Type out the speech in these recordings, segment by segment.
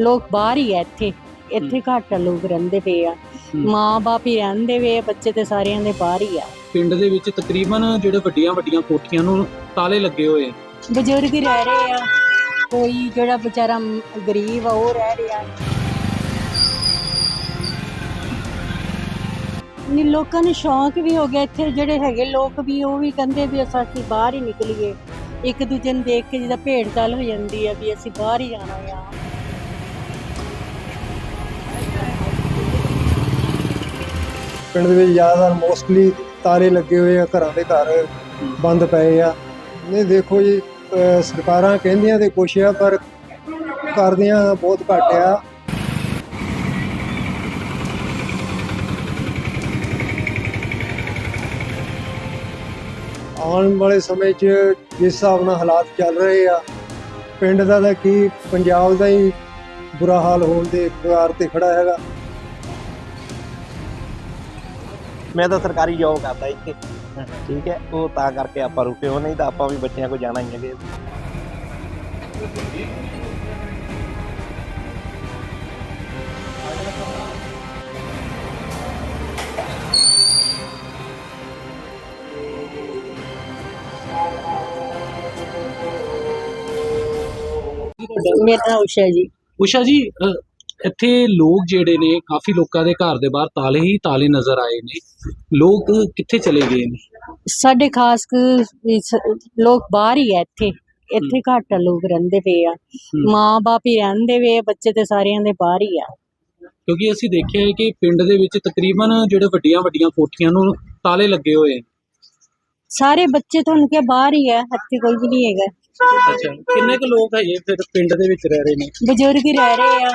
ਲੋਕ ਬਾਹਰ ਹੀ ਆ ਇੱਥੇ। ਇੱਥੇ ਘੱਟ ਲੋਕ ਰਹਿੰਦੇ ਪਏ ਆ। ਹੂੰ। ਮਾਂ ਬਾਪ ਹੀ ਰਹਿੰਦੇ ਵੇ ਬੱਚੇ ਤੇ ਸਾਰਿਆਂ ਦੇ ਬਾਹਰ ਹੀ ਆ। ਪਿੰਡ ਦੇ ਵਿੱਚ ਤਕਰੀਬਨ ਜਿਹੜੇ ਵੱਡੀਆਂ ਵੱਡੀਆਂ ਕੋਠੀਆਂ ਨੂੰ ਤਾਲੇ ਲੱਗੇ ਹੋਏ ਬਜ਼ੁਰਗ ਹੀ ਰਹਿ ਰਹੇ ਆ। ਕੋਈ ਜਿਹੜਾ ਵਿਚਾਰਾ ਗਰੀਬ ਆ ਉਹ ਰਹਿ ਰਿਹਾ। ਨੀ ਲੋਕਾਂ ਨੂੰ ਸ਼ੌਂਕ ਵੀ ਹੋ ਗਿਆ ਇੱਥੇ ਜਿਹੜੇ ਹੈਗੇ ਲੋਕ ਵੀ ਉਹ ਵੀ ਕਹਿੰਦੇ ਵੀ ਅਸਾਂ ਅਸੀਂ ਬਾਹਰ ਹੀ ਨਿਕਲੀਏ। ਇੱਕ ਦੂਜੇ ਨੂੰ ਦੇਖ ਕੇ ਜਿਹਦਾ ਭੇਡ ਚਾਲ ਹੋ ਜਾਂਦੀ ਆ ਵੀ ਅਸੀਂ ਬਾਹਰ ਹੀ ਜਾਣਾ ਆ। ਪਿੰਡ ਦੇ ਵਿੱਚ ਜ਼ਿਆਦਾਤਰ ਮੋਸਟਲੀ ਤਾਰੇ ਲੱਗੇ ਹੋਏ ਆ, ਘਰਾਂ ਦੇ ਘਰ ਬੰਦ ਪਏ ਆ। ਨਹੀਂ, ਦੇਖੋ ਜੀ ਸਰਕਾਰਾਂ ਕਹਿੰਦੀਆਂ ਤੇ ਕੁਛ ਆ, ਪਰ ਕਰਦੀਆਂ ਬਹੁਤ ਘੱਟ ਆ। ਆਉਣ ਵਾਲੇ ਸਮੇਂ 'ਚ ਜਿਸ ਹਿਸਾਬ ਨਾਲ ਹਾਲਾਤ ਚੱਲ ਰਹੇ ਆ, ਪਿੰਡ ਦਾ ਤਾਂ ਕੀ, ਪੰਜਾਬ ਦਾ ਹੀ ਬੁਰਾ ਹਾਲ ਹੋਣ ਦੇ ਕਗਾਰ ਤੇ ਖੜਾ ਹੈਗਾ। ਮੈਂ ਤਾਂ ਸਰਕਾਰੀ ਜੋਬ ਕਰਦਾ ਇੱਥੇ। ਠੀਕ ਹੈ ਉਹ ਤਾਂ ਕਰਕੇ ਆਪਾਂ ਰੁਕੇ ਹੋ ਨਹੀਂ ਤਾਂ ਆਪਾਂ ਵੀ ਬੱਚਿਆਂ ਕੋ ਜਾਣਾ ਹੀ ਹੈ ਮੇਰਾ ਨਾਮ ਉਸ਼ਾ ਜੀ। ਉਸ਼ਾ ਜੀ ਅ, ਇੱਥੇ ਲੋਕ ਜਿਹੜੇ ਨੇ ਕਾਫੀ ਲੋਕਾਂ ਦੇ ਘਰ ਦੇ ਬਾਹਰ ਤਾਲੇ ਹੀ ਤਾਲੇ ਨਜ਼ਰ ਆਏ ਨੇ। ਲੋਕ ਕਿੱਥੇ ਚਲੇ ਗਏ ਨੇ? ਸਾਡੇ ਖਾਸ ਕ- ਇਸ- ਲੋਕ ਬਾਹਰ ਹੀ ਆ ਇੱਥੇ। ਇੱਥੇ ਘੱਟ ਲੋਕ ਰਹਿੰਦੇ ਪਏ ਆ। ਮਾਂ ਬਾਪ ਹੀ ਰਹਿੰਦੇ ਵੇ ਆ, ਬੱਚੇ ਤੇ ਸਾਰਿਆਂ ਦੇ ਬਾਹਰ ਹੀ ਆ। ਕਿਉਂਕਿ ਅਸੀਂ ਦੇਖਿਆ ਹੈ ਕਿ ਪਿੰਡ ਦੇ ਵਿੱਚ ਤਕਰੀਬਨ ਜਿਹੜੇ ਵੱਡੀਆਂ ਵੱਡੀਆਂ ਕੋਠੀਆਂ ਨੂੰ ਤਾਲੇ ਲੱਗੇ ਹੋਏ ਸਾਰੇ ਬੱਚੇ ਤੁਹਾਨੂੰ ਕਿ ਬਾਹਰ ਹੀ ਆ ਇੱਥੇ ਕੋਈ ਵੀ ਨਹੀਂ ਹੈਗਾ। ਅੱਛਾ ਕਿੰਨੇ ਕੁ ਲੋਕ ਹੈਗੇ ਫਿਰ ਪਿੰਡ ਦੇ ਵਿੱਚ ਰਹਿ ਰਹੇ ਨੇ? ਬਜ਼ੁਰਗ ਹੀ ਰਹਿ ਰਹੇ ਆ।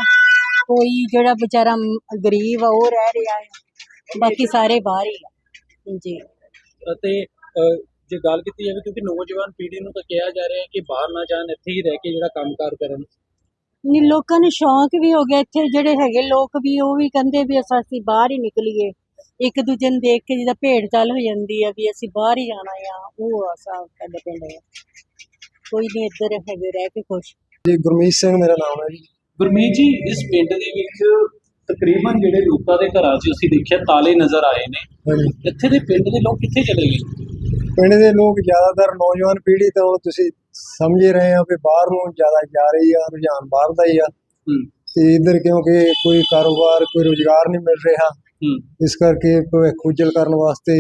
ਕੋਈ ਜਿਹੜਾ ਵਿਚਾਰਾ ਗਰੀਬ ਆ ਉਹ ਰਹਿ ਰਿਹਾ ਹੈ ਬਾਕੀ ਸਾਰੇ ਬਾਹਰ ਹੀ ਆ। ਜੀ। ਅਤੇ ਅ, ਜੇ ਗੱਲ ਕੀਤੀ ਜਾਵੇ ਕਿਉਂਕਿ ਨੌਜਵਾਨ ਪੀੜ੍ਹੀ ਨੂੰ ਤਾਂ ਕਿਹਾ ਜਾ ਰਿਹਾ ਹੈ ਕਿ ਬਾਹਰ ਨਾ ਜਾਣ ਇੱਥੇ ਹੀ ਰਹਿ ਕੇ ਜਿਹੜਾ ਕੰਮਕਾਰ ਕਰਨ। ਨੀ ਲੋਕਾਂ ਨੂੰ ਸ਼ੌਂਕ ਵੀ ਹੋ ਗਿਆ ਇੱਥੇ ਜਿਹੜੇ ਹੈਗੇ ਲੋਕ ਵੀ ਉਹ ਵੀ ਕਹਿੰਦੇ ਵੀ ਅਸਾਂ ਅਸੀਂ ਬਾਹਰ ਹੀ ਨਿਕਲੀਏ। ਇੱਕ ਦੂਜੇ ਨੂੰ ਦੇਖ ਕੇ ਜਿਹਦਾ ਭੇਡ ਚਾਲ ਹੋ ਜਾਂਦੀ ਆ ਵੀ ਅਸੀਂ ਬਾਹਰ ਹੀ ਜਾਣਾ ਆ ਉਹ ਆ ਸਾਹ ਸਾਡੇ ਪਿੰਡ ਆ। ਕੋਈ ਨਹੀਂ ਇੱਧਰ ਹੈਗੇ ਰਹਿ ਕੇ ਖੁਸ਼। ਜੀ ਗੁਰਮੀਤ ਸਿੰਘ ਮੇਰਾ ਨਾਮ ਹੈ ਜੀ। ਗੁਰਮੀਤ ਜੀ ਇਸ ਪਿੰਡ ਦੇ ਵਿੱਚ ਤਕਰੀਬਨ ਜਿਹੜੇ ਲੋਕਾਂ ਦੇ ਘਰਾਂ 'ਚ ਅਸੀਂ ਦੇਖਿਆ ਤਾਲੇ ਨਜ਼ਰ ਆਏ ਨੇ। ਇੱਥੇ ਦੇ ਪਿੰਡ ਦੇ ਲੋਕ ਕਿੱਥੇ ਚਲੇ ਗਏ? ਪਿੰਡ ਦੇ ਲੋਕ ਜ਼ਿਆਦਾਤਰ ਨੌਜਵਾਨ ਪੀੜ੍ਹੀ ਤਾਂ ਤੁਸੀਂ ਸਮਝ ਹੀ ਰਹੇ ਆ ਕਿ ਬਾਹਰ ਨੂੰ ਜ਼ਿਆਦਾ ਜਾ ਰਹੀ ਆ ਰੁਝਾਨ ਬਾਹਰ ਦਾ ਹੀ ਆ। ਤੇ ਇੱਧਰ ਕਿਉਂਕਿ ਕੋਈ ਕਾਰੋਬਾਰ ਕੋਈ ਰੁਜ਼ਗਾਰ ਨਹੀਂ ਮਿਲ ਰਿਹਾ। ਇਸ ਕਰਕੇ ਭਵਿੱਖ ਉਜਲ ਕਰਨ ਵਾਸਤੇ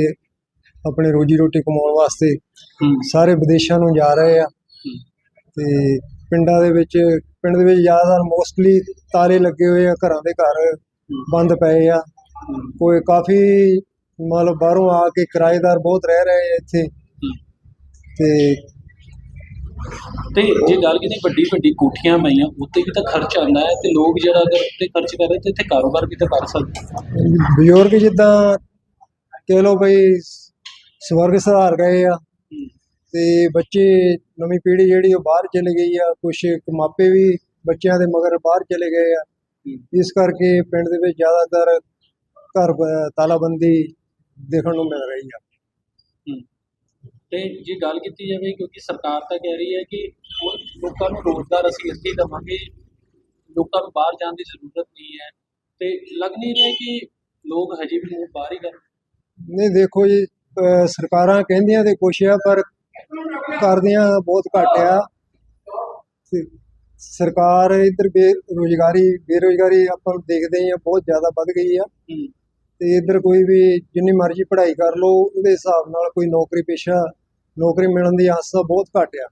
ਆਪਣੇ ਰੋਜੀ ਰੋਟੀ ਕਮਾਉਣ ਵਾਸਤੇ ਸਾਰੇ ਵਿਦੇਸ਼ਾਂ ਨੂੰ ਜਾ ਰਹੇ ਆ। ਤੇ ਪਿੰਡਾਂ ਦੇ ਵਿੱਚ ਪਿੰਡ ਦੇ ਵਿੱਚ ਜ਼ਿਆਦਾਤਰ ਮੋਸਟਲੀ ਤਾਲੇ ਲੱਗੇ ਹੋਏ ਆ ਘਰਾਂ ਦੇ ਘਰ ਬੰਦ ਪਏ ਆ। ਕੋਈ ਕਾਫੀ ਮਤਲਬ ਬਾਹਰੋਂ ਆ ਕੇ ਕਿਰਾਏਦਾਰ ਬਹੁਤ ਰਹਿ ਰਹੇ ਆ ਇੱਥੇ। ਤੇ ਤੇ ਜੇ ਗੱਲ ਕੀਤੀ ਵੱਡੀ ਵੱਡੀ ਕੋਠੀਆਂ ਪਈਆਂ ਉੱਤੇ ਵੀ ਤਾਂ ਖਰਚ ਆਉਂਦਾ ਹੈ ਤੇ ਲੋਕ ਜਿਹੜਾ ਅਗਰ ਉੱਤੇ ਖਰਚ ਕਰ ਰਹੇ ਤੇ ਇੱਥੇ ਕਾਰੋਬਾਰ ਵੀ ਤਾਂ ਕਰ ਸਕਦੇ ਬਜ਼ੁਰਗ ਜਿੱਦਾਂ ਕਹਿ ਲਓ ਬਈ ਸਵਰਗ ਸੁਧਾਰ ਗਏ ਆ। ਤੇ ਬੱਚੇ ਨਵੀਂ ਪੀੜ੍ਹੀ ਜਿਹੜੀ ਉਹ ਬਾਹਰ ਚਲੇ ਗਈ ਆ ਕੁਛ ਕੁ ਮਾਪੇ ਵੀ ਬੱਚਿਆਂ ਦੇ ਮਗਰ ਬਾਹਰ ਚਲੇ ਗਏ ਆ। ਇਸ ਕਰਕੇ ਪਿੰਡ ਦੇ ਵਿੱਚ ਜ਼ਿਆਦਾਤਰ ਘਰ ਤਾਲਾਬੰਦੀ ਦੇਖਣ ਨੂੰ ਮਿਲ ਰਹੀ ਆ। ਤੇ ਜੇ ਗੱਲ ਕੀਤੀ ਜਾਵੇ ਕਿਉਂਕਿ ਸਰਕਾਰ ਤਾਂ ਕਹਿ ਰਹੀ ਹੈ ਕਿ ਲੋਕਾਂ ਨੂੰ ਰੋਜ਼ਗਾਰ ਅਸੀਂ ਇੱਥੇ ਦੇਵਾਂਗੇ ਲੋਕਾਂ ਨੂੰ ਬਾਹਰ ਜਾਣ ਦੀ ਜ਼ਰੂਰਤ ਨਹੀਂ ਹੈ। ਤੇ ਲੱਗ ਨਹੀਂ ਰਿਹਾ ਕਿ ਲੋਕ ਹਜੇ ਵੀ ਬਾਹਰ ਹੀ ਕਰ ਨਹੀਂ ਦੇਖੋ ਜੀ ਸਰਕਾਰਾਂ ਕਹਿੰਦੀਆਂ ਤੇ ਕੁਛ ਆ ਪਰ ਕਰਦੀਆਂ ਬਹੁਤ ਘੱਟ ਆ। ਸਰਕਾਰ ਇੱਧਰ ਬੇਰੁਜ਼ਗਾਰੀ ਬੇਰੁਜ਼ਗਾਰੀ ਆਪਾਂ ਦੇਖਦੇ ਆ ਬਹੁਤ ਜ਼ਿਆਦਾ ਵੱਧ ਗਈ ਆ। ਤੇ ਇੱਧਰ ਕੋਈ ਵੀ ਜਿੰਨੀ ਮਰਜ਼ੀ ਪੜ੍ਹਾਈ ਕਰ ਲਓ ਉਹਦੇ ਹਿਸਾਬ ਨਾਲ ਕੋਈ ਨੌਕਰੀ ਪੇਸ਼ਾ ਨੌਕਰੀ ਮਿਲਣ ਦੀ ਆਸ ਤਾਂ ਬਹੁਤ ਘੱਟ ਆ।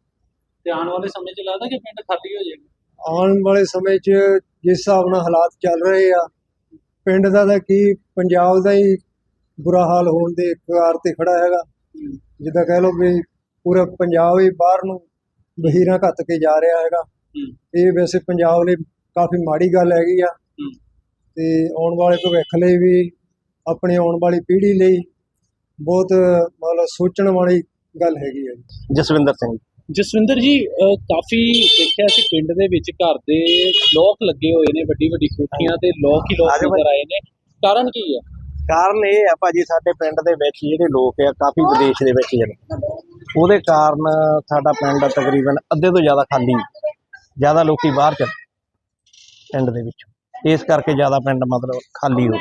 ਤੇ ਆਉਣ ਵਾਲੇ ਸਮੇਂ 'ਚ ਲੱਗਦਾ ਕਿ ਪਿੰਡ ਖਾਲੀ ਹੋ ਜਾਏਗਾ? ਆਉਣ ਵਾਲੇ ਸਮੇਂ 'ਚ ਜਿਸ ਹਿਸਾਬ ਨਾਲ ਹਾਲਾਤ ਚੱਲ ਰਹੇ ਆ ਪਿੰਡ ਦਾ ਤਾਂ ਕੀ ਪੰਜਾਬ ਦਾ ਹੀ ਬੁਰਾ ਹਾਲ ਹੋਣ ਦੇ ਕਗਾਰ ਤੇ ਖੜਾ ਹੈਗਾ। ਜਿੱਦਾਂ ਕਹਿ ਲਓ ਵੀ ਪੂਰਾ ਪੰਜਾਬ ਹੀ ਬਾਹਰ ਨੂੰ ਬਹੀਰਾਂ ਘੱਤ ਕੇ ਜਾ ਰਿਹਾ ਹੈਗਾ। ਹੂੰ। ਇਹ ਵੈਸੇ ਪੰਜਾਬ ਲਈ ਕਾਫੀ ਮਾੜੀ ਗੱਲ ਹੈਗੀ ਆ। ਹੂੰ। ਤੇ ਆਉਣ ਵਾਲੇ ਭਵਿੱਖ ਲਈ ਵੀ ਆਪਣੀ ਆਉਣ ਵਾਲੀ ਪੀੜ੍ਹੀ ਲਈ ਬਹੁਤ ਮਤਲਬ ਸੋਚਣ ਵਾਲੀ ਗੱਲ ਹੈਗੀ ਜੀ। ਜਸਵਿੰਦਰ ਸਿੰਘ। ਜਸਵਿੰਦਰ ਜੀ ਕਾਫੀ ਦੇਖਿਆ ਸੀ ਪਿੰਡ ਦੇ ਵਿੱਚ ਘਰ ਦੇ ਲੋਕ ਲੱਗੇ ਹੋਏ ਨੇ ਵੱਡੀ ਵੱਡੀ ਕੋਠੀਆਂ ਤੇ ਲੋਕ ਹੀ ਲੋਕ ਨਜ਼ਰ ਆਏ ਨੇ। ਕਾਰਨ ਕੀ ਹੈ ਕਾਰਨ ਇਹ ਆ ਭਾਜੀ ਸਾਡੇ ਪਿੰਡ ਦੇ ਵਿੱਚ ਜਿਹੜੇ ਲੋਕ ਆ ਕਾਫੀ ਵਿਦੇਸ਼ ਦੇ ਵਿੱਚ ਨੇ ਉਹਦੇ ਕਾਰਨ ਸਾਡਾ ਪਿੰਡ ਤਕਰੀਬਨ ਅੱਧੇ ਤੋਂ ਜ਼ਿਆਦਾ ਖਾਲੀ ਜ਼ਿਆਦਾ ਲੋਕੀ ਬਾਹਰ ਚਲੇ ਪਿੰਡ ਦੇ ਵਿੱਚ। ਇਸ ਕਰਕੇ ਜ਼ਿਆਦਾ ਪਿੰਡ ਮਤਲਬ ਖਾਲੀ ਹੋ।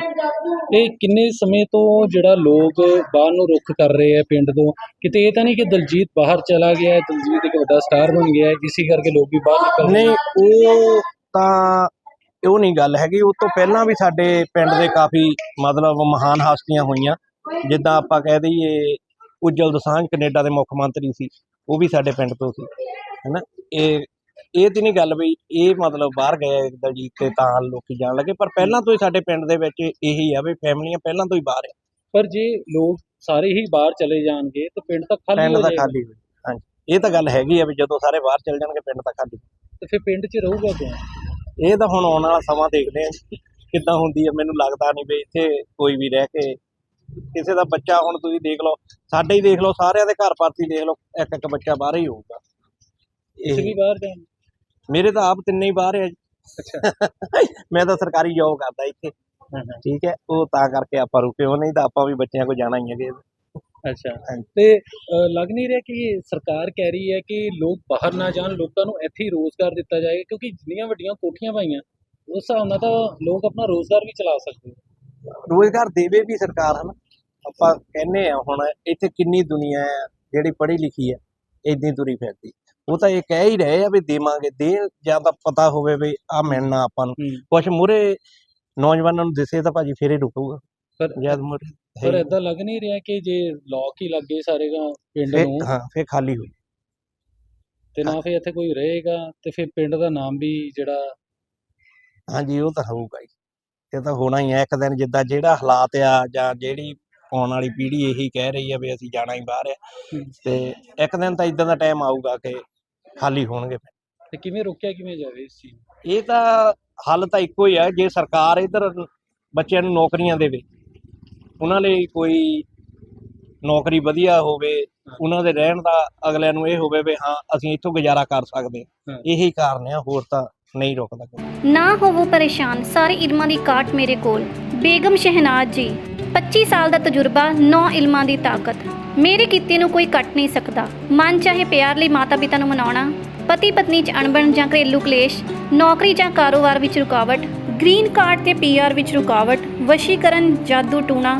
ਇਹ ਕਿੰਨੇ ਸਮੇਂ ਤੋਂ ਜਿਹੜਾ ਲੋਕ ਬਾਹਰ ਨੂੰ ਰੁੱਖ ਕਰ ਰਹੇ ਆ ਪਿੰਡ ਤੋਂ? ਕਿਤੇ ਇਹ ਤਾਂ ਨਹੀਂ ਕਿ ਦਲਜੀਤ ਬਾਹਰ ਚਲਾ ਗਿਆ ਹੈ ਦਲਜੀਤ ਇੱਕ ਵੱਡਾ ਸਟਾਰ ਬਣ ਗਿਆ ਹੈ ਇਸੇ ਕਰਕੇ ਲੋਕ ਵੀ ਬਾਹਰ ਨਿਕਲ ਰਹੇ ਨਹੀਂ ਉਹ ਤਾਂ ਉਹ ਨਹੀਂ ਗੱਲ ਹੈਗੀ। ਉਹ ਤੋਂ ਪਹਿਲਾਂ ਵੀ ਸਾਡੇ ਪਿੰਡ ਦੇ ਕਾਫੀ ਮਤਲਬ ਮਹਾਨ ਹਸਤੀਆਂ ਹੋਈਆਂ। ਜਿੱਦਾਂ ਆਪਾਂ ਕਹਿ ਦਈਏ ਉਜਲ ਦਸਾਂਝ ਕੈਨੇਡਾ ਦੇ ਮੁੱਖ ਮੰਤਰੀ ਸੀ ਉਹ ਵੀ ਸਾਡੇ ਪਿੰਡ ਤੋਂ ਸੀ ਹੈਨਾ? ਇਹ ਇਹ ਤੇ ਨਹੀਂ ਗੱਲ ਵੀ ਇਹ ਮਤਲਬ ਬਾਹਰ ਗਏ ਦਲਜੀਤ ਤੇ ਤਾਂ ਲੋਕੀ ਜਾਣ ਲੱਗੇ ਪਰ ਪਹਿਲਾਂ ਤੋਂ ਹੀ ਸਾਡੇ ਪਿੰਡ ਦੇ ਵਿੱਚ ਇਹੀ ਆ ਵੀ ਫੈਮਲੀਆਂ ਪਹਿਲਾਂ ਤੋਂ ਹੀ ਬਾਹਰ ਆ। ਪਰ ਜੇ ਲੋਕ ਸਾਰੇ ਹੀ ਬਾਹਰ ਚਲੇ ਜਾਣਗੇ ਤਾਂ ਪਿੰਡ ਤਾਂ ਖਾਲੀ ਪਿੰਡ ਹੋ ਤਾਂ ਜਾਏਗਾ। ਖਾਲੀ ਹੋਈ ਹਾਂਜੀ। ਇਹ ਤਾਂ ਗੱਲ ਹੈਗੀ ਆ ਵੀ ਜਦੋਂ ਸਾਰੇ ਬਾਹਰ ਚਲ ਜਾਣਗੇ ਪਿੰਡ ਤਾਂ ਖਾਲੀ ਤੇ ਫਿਰ ਪਿੰਡ 'ਚ ਰਹੂਗਾ ਕੌਣ? ਇਹ ਤਾਂ ਹੁਣ ਆਉਣ ਵਾਲਾ ਸਮਾਂ ਦੇਖਦੇ ਆ ਜੀ, ਕਿੱਦਾਂ ਹੁੰਦੀ ਹੈ ਮੈਨੂੰ ਲੱਗਦਾ ਨਹੀਂ ਵੀ ਇੱਥੇ ਕੋਈ ਵੀ ਰਹਿ ਕੇ ਕਿਸੇ ਦਾ ਬੱਚਾ ਹੁਣ ਤੁਸੀਂ ਦੇਖ ਲਓ ਸਾਡੇ ਹੀ ਦੇਖ ਲਓ ਸਾਰਿਆਂ ਦੇ ਘਰ ਪਾਰਟੀ ਦੇਖ ਲਓ ਇੱਕ ਇੱਕ ਬੱਚਾ ਬਾਹਰ ਹੀ ਹੋਊਗਾ। ਤੁਸੀਂ ਵੀ ਇਹ ਬਾਹਰ ਜਾਣ ਮੇਰੇ ਤਾਂ ਆਪ ਤਿੰਨੇ ਹੀ ਬਾਹਰ ਜੀ। ਅੱਛਾ। ਮੈਂ ਤਾਂ ਸਰਕਾਰੀ ਜੋਬ ਕਰਦਾ ਇੱਥੇ। ਹਾਂ, ਹਾਂ, ਠੀਕ ਹੈ ਉਹ ਤਾਂ ਕਰਕੇ ਆਪਾਂ ਰੁਕੇ ਹੋ ਨਹੀਂ ਤਾਂ ਆਪਾਂ ਵੀ ਬੱਚਿਆਂ ਕੋਲ ਜਾਣਾ ਹੀ ਹੈਗੇ ਅੱਛਾ। ਤੇ ਲੱਗ ਨਹੀਂ ਰਿਹਾ ਕਿ ਇਹ ਸਰਕਾਰ ਕਹਿ ਰਹੀ ਹੈ ਕਿ ਲੋਕ ਬਾਹਰ ਨਾ ਜਾਣ ਲੋਕਾਂ ਨੂੰ ਇੱਥੇ ਹੀ ਰੋਜ਼ਗਾਰ ਦਿੱਤਾ ਜਾਏਗਾ ਕਿਉਂਕਿ ਜਿੰਨੀਆਂ ਵੱਡੀਆਂ ਕੋਠੀਆਂ ਪਾਈਆਂ ਉਸ ਹਿਸਾਬ ਨਾਲ ਤਾਂ ਲੋਕ ਆਪਣਾ ਰੋਜ਼ਗਾਰ ਵੀ ਚਲਾ ਸਕਦੇ ਰੋਜ਼ਗਾਰ ਦੇਵੇ ਵੀ ਸਰਕਾਰ ਹਨ? ਆਪਾਂ ਕਹਿੰਨੇ ਆ ਹੁਣ ਇੱਥੇ ਕਿੰਨੀ ਦੁਨੀਆ ਹੈ ਜਿਹੜੀ ਪੜ੍ਹੀ ਲਿਖੀ ਹੈ ਇਦਾਂ ਤੁਰੀ ਫਿਰਦੀ। ਉਹ ਤਾਂ ਇਹ ਕਹਿ ਹੀ ਰਹੇ ਆ ਵੀ ਦੇਵਾਂਗੇ ਦੇ ਜਾਂ ਤਾਂ ਪਤਾ ਹੋਵੇ ਵੀ ਆ ਮਿਲਣਾ ਆਪਾਂ ਨੂੰ। ਕੁਛ ਮੂਰੇ ਨੌਜਵਾਨਾਂ ਨੂੰ ਦਿਸੇ ਤਾਂ ਭਾਜੀ ਫੇਰ ਰੁਕੂਗਾ। ਪਰ ਜਦ ਮੂਹਰੇ ਪਰ ਏਦਾਂ ਲੱਗ ਨਹੀਂ ਰਿਹਾ ਕਿ ਜੇ ਲੋਕ ਹੀ ਲੱਗੇ ਸਾਰੇ ਗਾ ਪਿੰਡ ਨੂੰ। ਹਾਂ ਫੇਰ ਖਾਲੀ ਹੋਈ ਤੇ ਨਾ ਫਿਰ ਇੱਥੇ ਕੋਈ ਰਹੇਗਾ ਤੇ ਫਿਰ ਪਿੰਡ ਦਾ ਨਾਮ ਵੀ ਜਿਹੜਾ ਹਾਂਜੀ ਉਹ ਤਾਂ ਹੋਊਗਾ ਹੀ। ਇਹ ਤਾਂ ਹੋਣਾ ਹੀ ਹੈ ਇੱਕ ਦਿਨ ਜਿੱਦਾਂ ਜਿਹੜਾ ਹਾਲਾਤ ਆ ਜਾਂ ਜਿਹੜੀ ਆਉਣ ਵਾਲੀ ਪੀੜ੍ਹੀ ਇਹੀ ਕਹਿ ਰਹੀ ਆ ਵੀ ਅਸੀਂ ਜਾਣਾ ਹੀ ਬਾਹਰ ਆ। ਤੇ ਇੱਕ ਦਿਨ ਤਾਂ ਇਦਾਂ ਦਾ ਟਾਈਮ ਆਊਗਾ ਕਿ ਖਾਲੀ ਹੋਣਗੇ ਤੇ ਕਿਵੇਂ ਰੋਕਿਆ ਕਿਵੇਂ ਜਾਵੇ ਇਸ ਚੀਜ਼ ਨੂੰ? ਇਹ ਤਾਂ ਹੱਲ ਤਾਂ ਇੱਕੋ ਹੀ ਹੈ ਜੇ ਸਰਕਾਰ ਇਧਰ ਬੱਚਿਆਂ ਨੂੰ ਨੌਕਰੀਆਂ ਦੇਵੇ ਉਹਨਾਂ ਲਈ ਕੋਈ ਨੌਕਰੀ ਵਧੀਆ ਹੋਵੇ ਉਹਨਾਂ ਦੇ ਰਹਿਣ ਦਾ ਅਗਲਿਆਂ ਨੂੰ ਇਹ ਹੋਵੇ ਵੀ ਹਾਂ ਅਸੀਂ ਇੱਥੋਂ ਗੁਜ਼ਾਰਾ ਕਰ ਸਕਦੇ ਹਾਂ। ਹਾਂ। ਇਹੀ ਕਾਰਨ ਆ ਹੋਰ ਤਾਂ ਨਹੀਂ ਰੁਕਦਾ ਕੋਈ। ਨਾ ਹੋਵੋ ਪਰੇਸ਼ਾਨ ਸਾਰੇ ਇਲਮਾਂ ਦੀ ਕਾਟ ਮੇਰੇ ਕੋਲ। ਬੇਗਮ ਸ਼ਹਿਨਾਜ਼ ਜੀ 25 ਸਾਲ ਦਾ ਤਜਰਬਾ 9 ਇਲਮਾਂ ਦੀ ਤਾਕਤ। ਮੇਰੇ ਕੀਤੇ ਨੂੰ ਕੋਈ ਕੱਟ ਨਹੀਂ ਸਕਦਾ। ਮਨ ਚਾਹੇ ਪਿਆਰ ਲਈ ਮਾਤਾ ਪਿਤਾ ਨੂੰ ਮਨਾਉਣਾ ਪਤੀ ਪਤਨੀ ਚ ਅਣਬਣ ਜਾਂ ਘਰੇਲੂ ਕਲੇਸ਼ ਨੌਕਰੀ ਜਾਂ ਕਾਰੋਬਾਰ ਵਿੱਚ ਰੁਕਾਵਟ ਗ੍ਰੀਨ ਕਾਰਡ ਤੇ ਪੀਆਰ ਵਿੱਚ ਰੁਕਾਵਟ ਵਸ਼ੀਕਰਨ ਜਾਦੂ ਟੂਣਾ